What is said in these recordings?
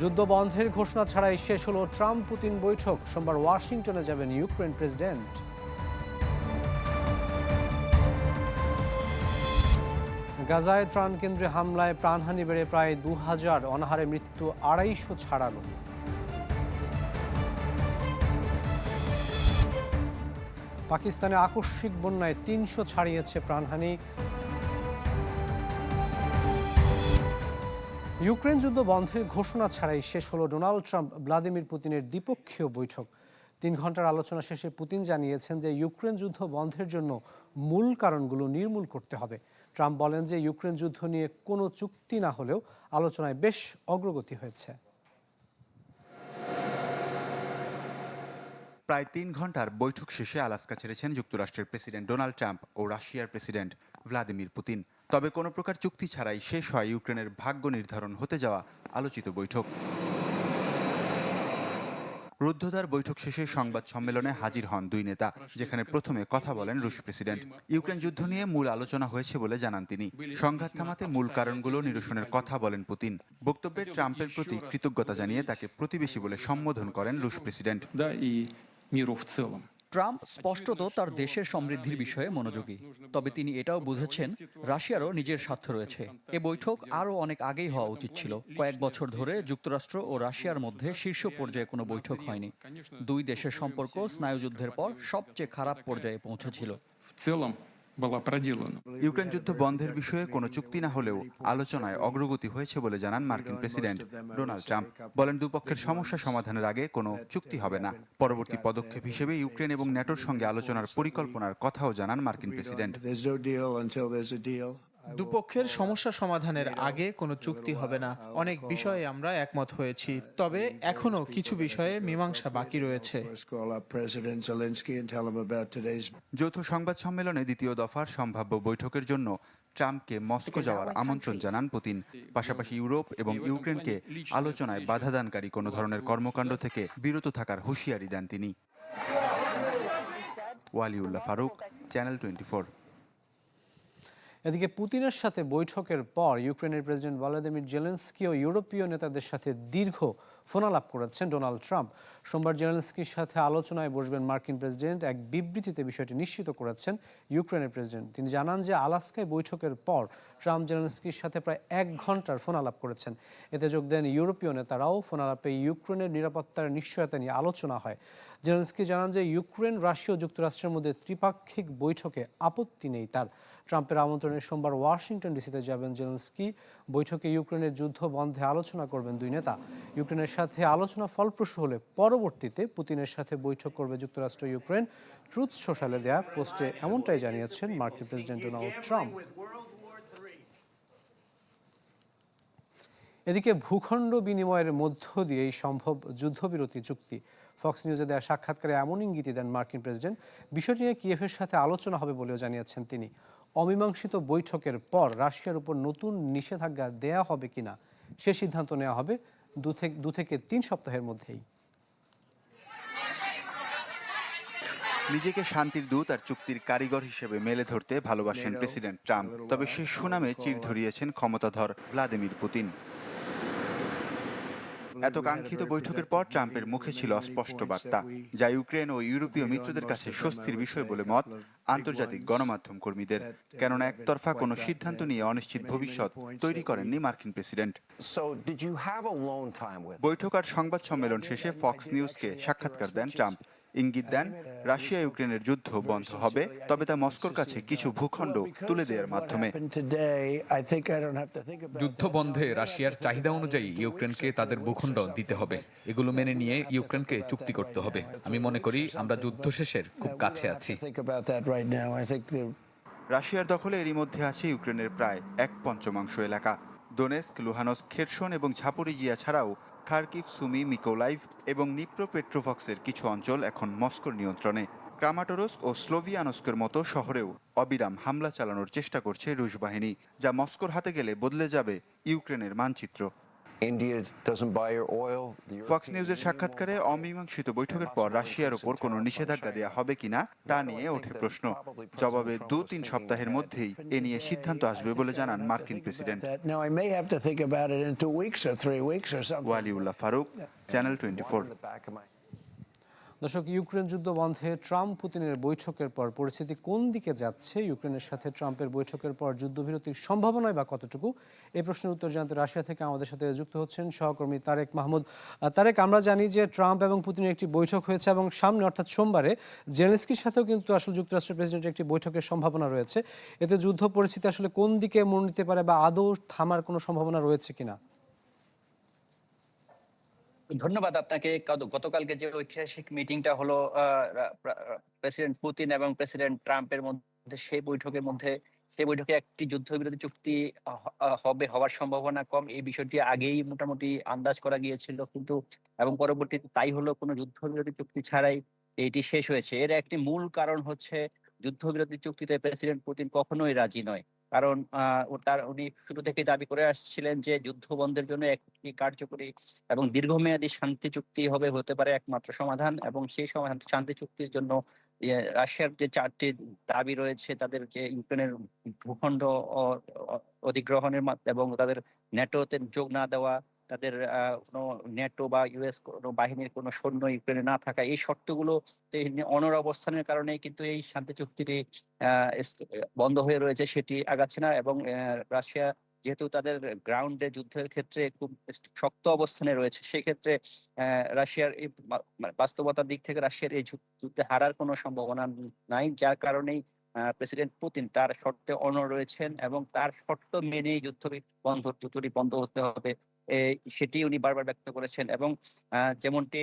যুদ্ধ বন্ধের ঘোষণা ছাড়াই শেষ হলো ট্রাম্প পুতিন বৈঠক। সোমবার ওয়াশিংটনে যাবেন ইউক্রেন প্রেসিডেন্ট। গাজায় ত্রাণ কেন্দ্রে হামলায় প্রাণহানি বেড়ে প্রায় দু হাজার অনাহারে মৃত্যু আড়াইশো ছাড়ালো পাকিস্তানে আকস্মিক বন্যায় তিনশো ছাড়িয়েছে প্রাণহানি। ইউক্রেন যুদ্ধ বন্ধের ঘোষণা ছাড়াই শেষ হলো ডোনাল্ড ট্রাম্প, ভ্লাদিমির পুতিনের দ্বিপক্ষীয় বৈঠক। তিন ঘণ্টার আলোচনা শেষে পুতিন জানিয়েছেন যে ইউক্রেন যুদ্ধ বন্ধের জন্য মূল কারণগুলো নির্মূল করতে হবে। ট্রাম্প বলেন যে ইউক্রেন যুদ্ধ নিয়ে কোনো চুক্তি না হলেও আলোচনায় বেশ অগ্রগতি হয়েছে। প্রায় তিন ঘণ্টার বৈঠক শেষে আলাস্কা ছেড়েছেন যুক্তরাষ্ট্রের প্রেসিডেন্ট ডোনাল্ড ট্রাম্প ও রাশিয়ার প্রেসিডেন্ট ভ্লাদিমির পুতিন। তবে কোনো প্রকার চুক্তি ছাড়াই শেষ হয় ইউক্রেনের ভাগ্য নির্ধারণ হতে যাওয়া আলোচিত বৈঠক। রুদ্ধদ্বার বৈঠক শেষে সংবাদ সম্মেলনে হাজির হন দুই নেতা, যেখানে প্রথমে কথা বলেন রুশ প্রেসিডেন্ট। ইউক্রেন যুদ্ধ নিয়ে মূল আলোচনা হয়েছে বলে জানান তিনি। সংঘাত থামাতে মূল কারণগুলো নিরসনের কথা বলেন পুতিন। বক্তব্যে ট্রাম্পের প্রতি কৃতজ্ঞতা জানিয়ে তাকে প্রতিবেশী বলে সম্বোধন করেন রুশ প্রেসিডেন্ট। миру в целом. ট্রাম্প স্পষ্টত তার দেশের সমৃদ্ধির বিষয়ে মনোযোগী তবে তিনি এটাও বুঝেছেন রাশিয়ারও নিজের স্বার্থ রয়েছে এ বৈঠক আরও অনেক আগেই হওয়া উচিত ছিল কয়েক বছর ধরে যুক্তরাষ্ট্র ও রাশিয়ার মধ্যে শীর্ষ পর্যায়ে কোনো বৈঠক হয়নি দুই দেশের সম্পর্ক স্নায়ুযুদ্ধের পর সবচেয়ে খারাপ পর্যায়ে পৌঁছেছিল ইউক্রেন যুদ্ধ বন্ধের বিষয়ে কোনো চুক্তি না হলেও আলোচনায় অগ্রগতি হয়েছে বলে জানান মার্কিন প্রেসিডেন্ট ডোনাল্ড ট্রাম্প। বলেন দুপক্ষের সমস্যা সমাধানের আগে কোনো চুক্তি হবে না। পরবর্তী পদক্ষেপ হিসেবে ইউক্রেন এবং ন্যাটোর সঙ্গে আলোচনার পরিকল্পনার কথাও জানান মার্কিন প্রেসিডেন্ট। দুপক্ষের সমস্যা সমাধানের আগে কোনো চুক্তি হবে না। অনেক বিষয়ে আমরা একমত হয়েছি। তবে এখনও কিছু বিষয়ে মীমাংসা বাকি রয়েছে। যৌথ সংবাদ সম্মেলনে দ্বিতীয় দফার সম্ভাব্য বৈঠকের জন্য ট্রাম্পকে মস্কো যাওয়ার আমন্ত্রণ জানান পুতিন। পাশাপাশি ইউরোপ এবং ইউক্রেনকে আলোচনায় বাধাদানকারী কোনো ধরনের কর্মকাণ্ড থেকে বিরত থাকার হুঁশিয়ারি দেন তিনি। ওয়ালিউল্লাহ ফারুক চ্যানেল টোয়েন্টি এদিকে পুতিনের সাথে বৈঠকের পর ইউক্রেনের প্রেসিডেন্ট ভলাদিমির জেলেন্সকিও ইউরোপীয় নেতাদের সাথে দীর্ঘ ফোনালাপ করেছেন ডোনাল্ড ট্রাম্প। সোমবার জেলেন্সকির সাথে আলোচনায় বসবেন মার্কিন প্রেসিডেন্ট। এক বিবৃতিতে বিষয়টি নিশ্চিত করেছেন ইউক্রেনের প্রেসিডেন্ট। তিনি জানান যে আলাস্কায় বৈঠকের পর ট্রাম্প জেলেন্সকির সাথে প্রায় এক ঘণ্টার ফোনালাপ করেছেন। এতে যোগ দেন ইউরোপীয় নেতারাও ফোনালাপে ইউক্রেনের নিরাপত্তার নিশ্চয়তা নিয়ে আলোচনা হয়। জেলেন্সকি জানান যে ইউক্রেন, রাশিয়া যুক্তরাষ্ট্রের মধ্যে ত্রিপাক্ষিক বৈঠকে আপত্তি নেই তার। ট্রাম্পের আমন্ত্রণে সোমবার ওয়াশিংটন ডিসিতে যাবেন জেলেন্সকি। বৈঠকে ইউক্রেনের যুদ্ধ বন্ধে আলোচনা করবেন দুই নেতা। ইউক্রেনের সাথে আলোচনা ফলপ্রসূ হলে পরবর্তীতে পুতিনের সাথে বৈঠক করবে যুক্তরাষ্ট্র, ইউক্রেন। ট্রুথ সোশ্যালে দেয়া পোস্টে এমনটাই জানিয়েছেন মার্কিন প্রেসিডেন্ট ডোনাল্ড ট্রাম্প। এদিকে ভূখণ্ড বিনিময়ের মধ্য দিয়েই সম্ভব যুদ্ধবিরতি চুক্তি। ফক্স নিউজে দেওয়া সাক্ষাৎকারে এমন ইঙ্গিতই দেন মার্কিন প্রেসিডেন্ট। বিষয়টি নিয়ে কিয়েভের সাথে আলোচনা হবে বলেও জানিয়েছেন তিনি। অমীমাংসিত বৈঠকের পর রাশিয়ার উপর নতুন নিষেধাজ্ঞা দেয়া হবে কিনা, সে সিদ্ধান্ত নেওয়া হবে। দু থেকে দু থেকে তিন সপ্তাহের মধ্যেই। নিজেকে শান্তির দূত আর চুক্তির কারিগর হিসেবে মেলে ধরতে ভালোবাসেন প্রেসিডেন্ট ট্রাম্প। তবে সে সুনামে চির ধরিয়েছেন ক্ষমতাধর ভ্লাদিমির পুতিন। এত কাঙ্ক্ষিত বৈঠকের পর ট্রাম্পের মুখে ছিল অস্পষ্ট বার্তা যা ইউক্রেন ও ইউরোপীয় মিত্রদের কাছে স্বস্তির বিষয় বলে মত আন্তর্জাতিক গণমাধ্যম কর্মীদের কেননা একতরফা কোনো সিদ্ধান্ত নিয়ে অনিশ্চিত ভবিষ্যৎ তৈরি করেননি মার্কিন প্রেসিডেন্ট? বৈঠক আর সংবাদ সম্মেলন শেষে ফক্স নিউজকে সাক্ষাৎকার দেন ট্রাম্প ইঙ্গিত দেন রাশিয়া ইউক্রেনের যুদ্ধ বন্ধ হবে তবে তা মস্কোর কাছে কিছু ভূখণ্ড তুলে দেওয়ার মাধ্যমে। যুদ্ধ বন্ধে রাশিয়ার চাহিদা অনুযায়ী ইউক্রেনকে তাদের ভূখণ্ড দিতে হবে। এগুলো মেনে নিয়ে ইউক্রেনকে চুক্তি করতে হবে। আমি মনে করি আমরা যুদ্ধ শেষের খুব কাছে আছি। রাশিয়ার দখলে এরই মধ্যে আছে ইউক্রেনের প্রায় এক পঞ্চমাংশ এলাকা। দোনেস্ক লুহানস্ক খেরসন এবং ঝাপরিজিয়া ছাড়াও খার্কিভ, সুমি, মিকোলাইভ এবং নিপ্রো পেট্রোভক্সের কিছু অঞ্চল এখন মস্কোর নিয়ন্ত্রণে। ক্রামাটোরস্ক ও স্লোভিয়ানস্কের মতো শহরেও অবিরাম হামলা চালানোর চেষ্টা করছে রুশ বাহিনী, যা মস্কোর হাতে গেলে বদলে যাবে ইউক্রেনের মানচিত্র। India doesn't buy your oil. The Fox নিউজের সাক্ষাৎকারে অমীমাংসিত বৈঠকের পর রাশিয়ার ওপর কোনো নিষেধাজ্ঞা দেওয়া হবে কিনা তা নিয়ে ওঠে প্রশ্ন। জবাবে দু তিন সপ্তাহের মধ্যেই এ নিয়ে সিদ্ধান্ত আসবে বলে জানান মার্কিন president. Waliullah Farooq channel twenty দর্শক, ইউক্রেন যুদ্ধ বন্ধে ট্রাম্প পুতিনের বৈঠকের পর পরিস্থিতি কোন দিকে যাচ্ছে? ইউক্রেনের সাথে ট্রাম্পের বৈঠকের পর যুদ্ধবিরতির সম্ভাবনায় বা কতটুকু? এই প্রশ্নের উত্তর জানতে রাশিয়া থেকে আমাদের সাথে যুক্ত হচ্ছেন সহকর্মী তারেক মাহমুদ। তারেক, আমরা জানি যে ট্রাম্প এবং পুতিনের একটি বৈঠক হয়েছে এবং সামনে, অর্থাৎ সোমবারে, জেলেন্সকির সাথেও কিন্তু আসলে যুক্তরাষ্ট্রের প্রেসিডেন্টের একটি বৈঠকের সম্ভাবনা রয়েছে। এতে যুদ্ধ পরিস্থিতি আসলে কোন দিকে মোড় নিতে পারে বা আদৌ থামার কোনো সম্ভাবনা রয়েছে কিনা? ধন্যবাদ আপনাকে। গত- গতকালকে যে ঐতিহাসিক মিটিংটা হলো প্রেসিডেন্ট পুতিন এবং প্রেসিডেন্ট ট্রাম্পের মধ্যে, সেই বৈঠকের মধ্যে, সেই বৈঠকে একটি যুদ্ধবিরতি চুক্তি হবে, হওয়ার সম্ভাবনা কম। এই বিষয়টি আগেই মোটামুটি আন্দাজ করা গিয়েছিল কিন্তু, এবং পরবর্তীতে তাই হলো, কোনো যুদ্ধবিরতি চুক্তি ছাড়াই এটি শেষ হয়েছে। এর একটি মূল কারণ হচ্ছে, যুদ্ধবিরতি চুক্তিতে প্রেসিডেন্ট পুতিন কখনোই রাজি নয়। কারণ তার, উনি শুরু থেকে দাবি করে আসছিলেন যে যুদ্ধ বন্ধের জন্য একটি কার্যকরী এবং দীর্ঘমেয়াদী শান্তি চুক্তি হবে, হতে পারে একমাত্র সমাধান এবং সেই সমাধান, শান্তি চুক্তির জন্য রাশিয়ার যে চারটি দাবি রয়েছে, তাদের যে ইউক্রেনের ভূখণ্ড অধিগ্রহণের এবং তাদের ন্যাটোতে যোগ না দেওয়া তাদের কোনো নেটো বা ইউএস কোনো বাহিনীর কোনো সৈন্য ইউক্রেনে না থাকা এই শর্তগুলো অনর অবস্থানের কারণে কিন্তু এই শান্তি চুক্তিটি বন্ধ হয়ে রয়েছে সেটি আগাচ্ছে না এবং রাশিয়া যেহেতু তাদের গ্রাউন্ডে যুদ্ধের ক্ষেত্রে খুব শক্ত অবস্থানে রয়েছে, সেক্ষেত্রে রাশিয়ার এই বাস্তবতার দিক থেকে রাশিয়ার এই যুদ্ধে হারার কোনো সম্ভাবনা নাই, যার কারণেই প্রেসিডেন্ট পুতিন তার শর্তে অনড় রয়েছেন এবং তার শর্ত মেনেই যুদ্ধ বন্ধ দুটোরই বন্ধ হতে হবে। সেটি উনি বারবার ব্যক্ত করেছেন এবং যেমনটি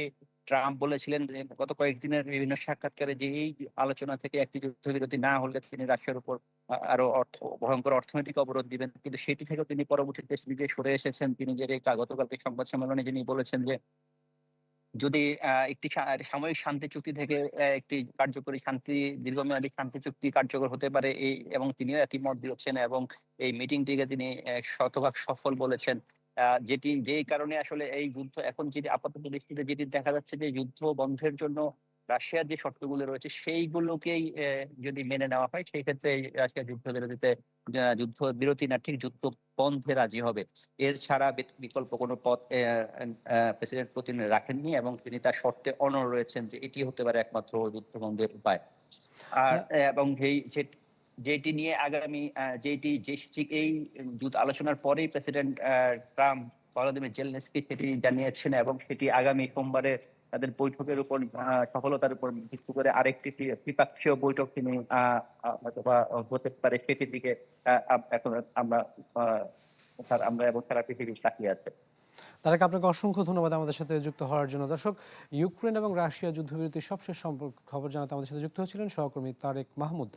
ট্রাম্প বলেছিলেন যে, গত কয়েকদিনের বিভিন্ন সাক্ষাৎকারে যে এই আলোচনা থেকে একটি যুদ্ধবিরতি না হলে তিনি রাশিয়ার উপর আরও অর্থ, ভয়ঙ্কর অর্থনৈতিক অবরোধ দিবেন। কিন্তু সেটি থেকেও তিনি পরবর্তীতে নিজে সরে এসেছেন। তিনি যে গতকালকে সংবাদ সম্মেলনে যিনি বলেছেন যে, যদি একটি সাময়িক শান্তি চুক্তি থেকে একটি কার্যকরী শান্তি, দীর্ঘমেয়াদী শান্তি চুক্তি কার্যকর হতে পারে, এই, এবং তিনিও একই মত দিয়েছেন এবং এই মিটিংটিকে তিনি শতভাগ সফল বলেছেন। যেটি যেই কারণে আসলে এই যুদ্ধ এখন যেটি আপাতত দৃষ্টিতে যেটি দেখা যাচ্ছে যে যুদ্ধ বন্ধের জন্য রাশিয়ার যে শর্তগুলো রয়েছে সেইগুলোকেই যদি মেনে নেওয়া হয় সেই ক্ষেত্রে রাশিয়া যুদ্ধ বিরতিতে যুদ্ধ বিরতি না ঠিক যুদ্ধ বন্ধে রাজি হবে। এর ছাড়া বিকল্প কোনো পথ প্রেসিডেন্ট পুতিন রাখেননি এবং তিনি তার শর্তে অনড় রয়েছেন যে এটি হতে পারে একমাত্র যুদ্ধ বন্ধের উপায়। আর এবং এই যে- যেটি নিয়ে আগামী যেটি যে এই যুদ্ধ আলোচনার পরেই প্রেসিডেন্ট ট্রাম্প ভলোদিমির জেলনেসকি সেটি জানিয়েছেন এবং সেটি আগামী সোমবারে তাদের বৈঠকের উপর সফলতার উপর ভিত্তি করে আরেকটি ত্রিপাক্ষীয় বৈঠক তিনি আহ, হতে পারে সেটির দিকে এখন আমরা আমরা এবং সারা পৃথিবী তাকিয়ে আছে। তারেক আপনাকে অসংখ্য ধন্যবাদ আমাদের সাথে যুক্ত হওয়ার জন্য। দর্শক ইউক্রেন এবং রাশিয়া যুদ্ধবিরতির সবশেষ সম্পর্ক খবর জানাতে আমাদের সাথে যুক্ত হয়েছিলেন সহকর্মী তারেক মাহমুদ।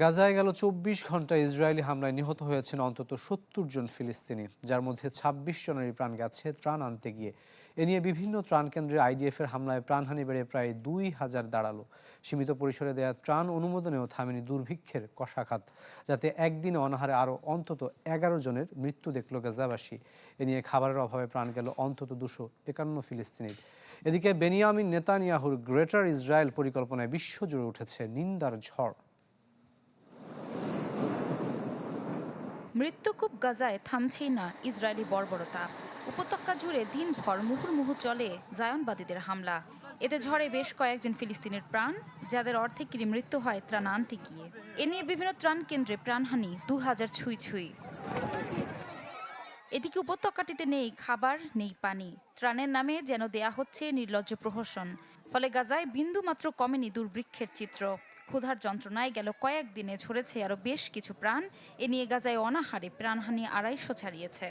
গাজায় গেল চব্বিশ ঘণ্টা ইসরায়েলি হামলায় নিহত হয়েছেন অন্তত সত্তর জন ফিলিস্তিনি, যার মধ্যে ছাব্বিশ জনেরই প্রাণ গেছে, ত্রাণ আনতে গিয়ে। এ নিয়ে বিভিন্ন ত্রাণ কেন্দ্রে আইডিএফ এর হামলায় প্রাণহানি বেড়ে প্রায় দুই হাজার দাঁড়াল। সীমিত পরিসরে দেয়া ত্রাণ অনুমোদনেও থামেনি দুর্ভিক্ষের কষাঘাত, যাতে একদিনে অনাহারে আরও অন্তত এগারো জনের মৃত্যু দেখল গাজাবাসী। এ নিয়ে খাবারের অভাবে প্রাণ গেল অন্তত দুশো একান্ন ফিলিস্তিনির এদিকে বেনিয়ামিন নেতানিয়াহুর গ্রেটার ইসরায়েল পরিকল্পনায় বিশ্বজুড়ে উঠেছে নিন্দার ঝড়। মৃত্যুকূপ গাজায়, থামছেই না ইসরায়েলি বর্বরতা। উপত্যকা জুড়ে দিনভর মুহুর্মুহু চলে জায়নবাদীদের হামলা। এতে ঝড়ে বেশ কয়েকজন ফিলিস্তিনের প্রাণ, যাদের অর্ধেকেরই মৃত্যু হয় ত্রাণ আনতে গিয়ে। এ নিয়ে বিভিন্ন ত্রাণ কেন্দ্রে প্রাণহানি দু হাজার ছুঁই ছুঁই। এদিকে উপত্যকাটিতে নেই খাবার, নেই পানি। ত্রাণের নামে যেন দেয়া হচ্ছে নির্লজ্জ প্রহসন। ফলে গাজায় বিন্দু মাত্র কমেনি দুর্বৃক্ষের চিত্র। ক্ষুধার যন্ত্রণায় গেল কয়েকদিনে ঝরেছে আরও বেশ কিছু প্রাণ। এ নিয়ে গাজায় অনাহারে প্রাণহানি আড়াইশো ছাড়িয়েছে।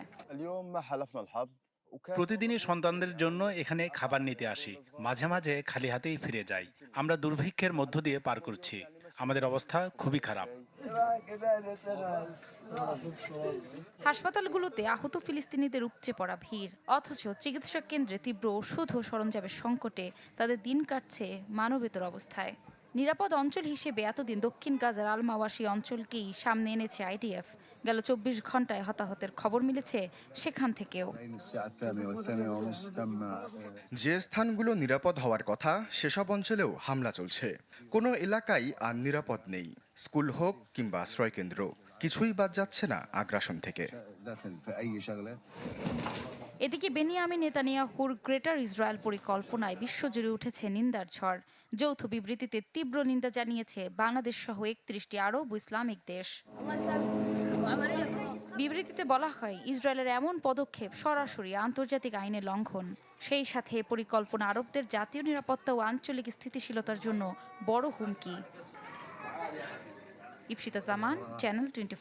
প্রতিদিনই সন্তানদের জন্য এখানে খাবার নিতে আসি। মাঝে মাঝে খালি হাতেই ফিরে যাই। আমরা দুর্ভিক্ষের মধ্য দিয়ে পার করছি। আমাদের অবস্থা খুবই খারাপ। হাসপাতালগুলোতে আহত ফিলিস্তিনিদের উপচে পড়া ভিড়। অথচ চিকিৎসা কেন্দ্রে তীব্র ওষুধ ও সরঞ্জামের সংকটে তাদের দিন কাটছে মানবেতর অবস্থায়। নিরাপদ অঞ্চল হিসেবে এতদিন দক্ষিণ গাজার আলমাওয়াসী অঞ্চলকেই সামনে এনেছে আইডিএফ। গেল চব্বিশ ঘন্টায় হতাহতের খবর মিলেছে সেখান থেকেও। যে স্থানগুলো নিরাপদ হওয়ার কথা, সেসব অঞ্চলেও হামলা চলছে। কোনো এলাকাই আর নিরাপদ নেই। স্কুল হোক কিংবা আশ্রয়কেন্দ্র, কিছুই বাদ যাচ্ছে না আগ্রাসন থেকে। এদিকে বেনিয়ামিন নেতানিয়াহুর গ্রেটার ইসরায়েল পরিকল্পনায় বিশ্বজুড়ে উঠেছে নিন্দার ঝড়। যৌথ বিবৃতিতে তীব্র নিন্দা জানিয়েছে বাংলাদেশ সহ একত্রিশটি আরব ইসলামিক দেশ। বিবৃতিতে বলা হয়, ইসরায়েলের এমন পদক্ষেপ সরাসরি আন্তর্জাতিক আইনের লঙ্ঘন। সেই সাথে পরিকল্পনা আরবদের জাতীয় নিরাপত্তা ও আঞ্চলিক স্থিতিশীলতার জন্য বড় হুমকি। ইপসিতা জামান, চ্যানেল টোয়েন্টি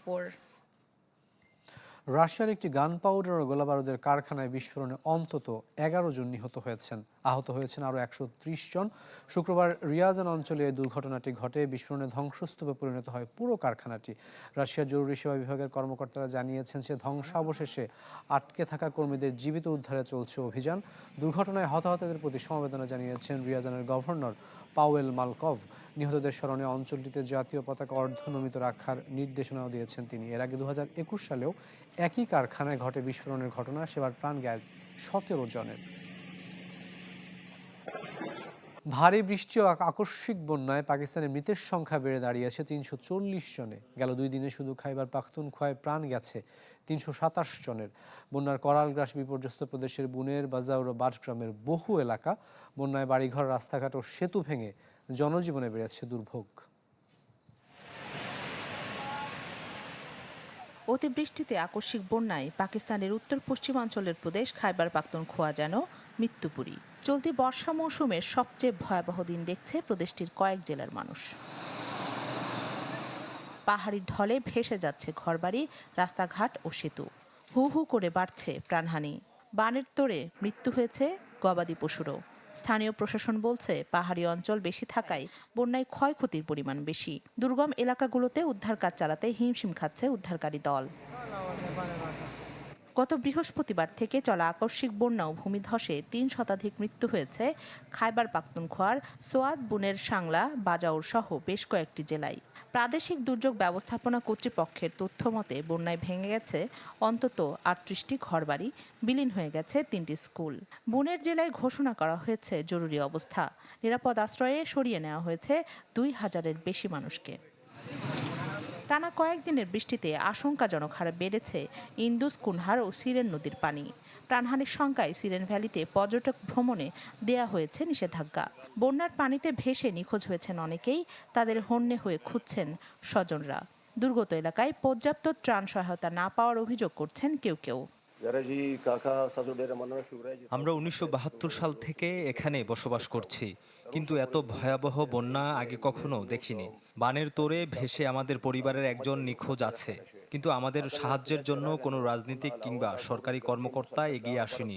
রাশিয়ার একটি গান পাউডার ও গোলাবারুদের কারখানায় বিস্ফোরণে অন্তত এগারো জন নিহত হয়েছেন। আহত হয়েছেন আরও একশো ত্রিশ জন। শুক্রবার রিয়াজান অঞ্চলে দুর্ঘটনাটি ঘটে। বিস্ফোরণে ধ্বংসস্তূপে পরিণত হয় পুরো কারখানাটি। রাশিয়ার জরুরি সেবা বিভাগের কর্মকর্তারা জানিয়েছেন যে ধ্বংসাবশেষে আটকে থাকা কর্মীদের জীবিত উদ্ধারে চলছে অভিযান। দুর্ঘটনায় হতাহতদের প্রতি সমবেদনা জানিয়েছেন রিয়াজানের গভর্নর পাওয়েল মালকভ নিহতদের স্মরণে অঞ্চলটিতে জাতীয় পতাকা অর্ধনমিত রাখার নির্দেশনাও দিয়েছেন তিনি। এর আগে দু সালেও একই কারখানায় ঘটে বিস্ফোরণের ঘটনা, সেবার প্রাণ গায় সতেরো জনের। ভারী বৃষ্টি ও আক- আকস্মিক বন্যায় পাকিস্তানের মৃতের সংখ্যা বেড়ে দাঁড়িয়েছে তিনশো চল্লিশ জনে। গেল দুই দিনে শুধু খাইবার পাখতুনখোয়ায় প্রাণ গেছে তিনশো সাতাশ জনের। বন্যার করালগ্রাস বিপর্যস্ত প্রদেশের বুনের, বাজাউর ও বাটগ্রামের বহু এলাকা। বন্যায় বাড়িঘর, রাস্তাঘাট ও সেতু ভেঙে জনজীবনে বেড়েছে দুর্ভোগ। অতিবৃষ্টিতে আকস্মিক বন্যায় পাকিস্তানের উত্তর পশ্চিমাঞ্চলের প্রদেশ খাইবার পাখতুনখোয়া যেন মৃত্যুপুরী। চলতি বর্ষা মৌসুমের সবচেয়ে ভয়াবহ দিন দেখছে প্রদেশটির কয়েক জেলার মানুষ। পাহাড়ি ঢলে ভেসে যাচ্ছে ঘরবাড়ি, রাস্তাঘাট ও সেতু। হু হু করে বাড়ছে প্রাণহানি। বানের তোড়ে মৃত্যু হয়েছে গবাদি পশুরও। স্থানীয় প্রশাসন বলছে, পাহাড়ি অঞ্চল বেশি থাকায় বন্যায় ক্ষয়ক্ষতির পরিমাণ বেশি। দুর্গম এলাকাগুলোতে উদ্ধার কাজ চালাতে হিমশিম খাচ্ছে উদ্ধারকারী দল। গত বৃহস্পতিবার থেকে চলা আকস্মিক বন্যা ও ভূমিধসে তিন শতাধিক মৃত্যু হয়েছে খাইবার পাখতুনখোয়ার, সোয়াদ, বুনের সাংলা, বাজাউর সহ বেশ কয়েকটি জেলায়। প্রাদেশিক দুর্যোগ ব্যবস্থাপনা কর্তৃপক্ষের তথ্য মতে, বন্যায় ভেঙে গেছে অন্তত আটত্রিশটি ঘরবাড়ি, বিলীন হয়ে গেছে তিনটি স্কুল। বুনের জেলায় ঘোষণা করা হয়েছে জরুরি অবস্থা। নিরাপদ আশ্রয়ে সরিয়ে নেওয়া হয়েছে দুই হাজারের বেশি মানুষকে। টানা কয়েকদিনের বৃষ্টিতে আশঙ্কাজনক হারে বেড়েছে ইন্দুস, কুনহার ও সিরেন নদীর পানি। প্রাণহানির শঙ্কায় সিরেন ভ্যালিতে পর্যটক ভ্রমণে দেয়া হয়েছে নিষেধাজ্ঞা। বন্যার পানিতে ভেসে নিখোঁজ হয়েছেন অনেকেই, তাদের হন্যে হয়ে খুঁজছেন স্বজনরা। দুর্গত এলাকায় পর্যাপ্ত ত্রাণ সহায়তা না পাওয়ার অভিযোগ করছেন কেউ কেউ। আমরা উনিশশো সাল থেকে এখানে বসবাস করছি কিন্তু এত ভয়াবহ বন্যা আগে কখনো দেখিনি। বানের তোরে ভেসে আমাদের পরিবারের একজন নিখোঁজ আছে কিন্তু আমাদের সাহায্যের জন্য কোনো রাজনীতিক কিংবা সরকারি কর্মকর্তা এগিয়ে আসেনি।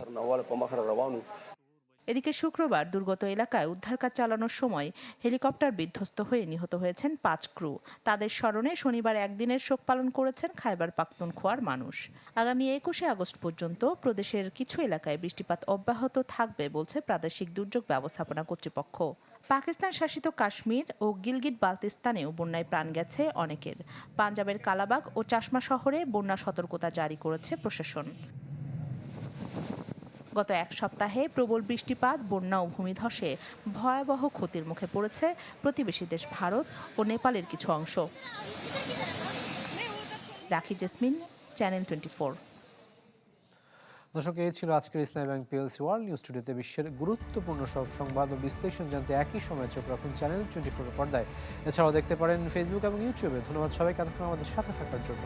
এদিকে শুক্রবার দুর্গত এলাকায় উদ্ধার কাজ চালানোর সময় হেলিকপ্টার বিধ্বস্ত হয়ে নিহত হয়েছেন পাঁচ ক্রু। তাদের স্মরণে শনিবার একদিনের শোক পালন করেছেন খাইবার পাখতুনখোয়ার মানুষ। আগামী একুশে আগস্ট পর্যন্ত প্রদেশের কিছু এলাকায় বৃষ্টিপাত অব্যাহত থাকবে বলছে প্রাদেশিক দুর্যোগ ব্যবস্থাপনা কর্তৃপক্ষ। পাকিস্তান শাসিত কাশ্মীর ও গিলগিট বালতিস্তানেও বন্যায় প্রাণ গেছে অনেকের। পাঞ্জাবের কালাবাগ ও চাশমা শহরে বন্যা সতর্কতা জারি করেছে প্রশাসন। গত এক সপ্তাহে প্রবল বৃষ্টিপাত, বন্যা ও ভূমিধসে ভয়াবহ ক্ষতির মুখে পড়েছে প্রতিবেশী দেশ ভারত ও নেপালের কিছু অংশ। রাখি জেসমিন, চ্যানেল টোয়েন্টি দর্শক, এই ছিল আজকের Islami Bank PLC world news স্টুডিওতে বিশ্বের গুরুত্বপূর্ণ সব সংবাদ ও বিশ্লেষণ জানতে একই সময় চোখ রাখুন চ্যানেল টোয়েন্টি ফোর পর্দায়। এছাড়াও দেখতে পারেন ফেসবুক এবং ইউটিউবে ধন্যবাদ সবাইকে, এতক্ষণ আমাদের সাথে থাকার জন্য।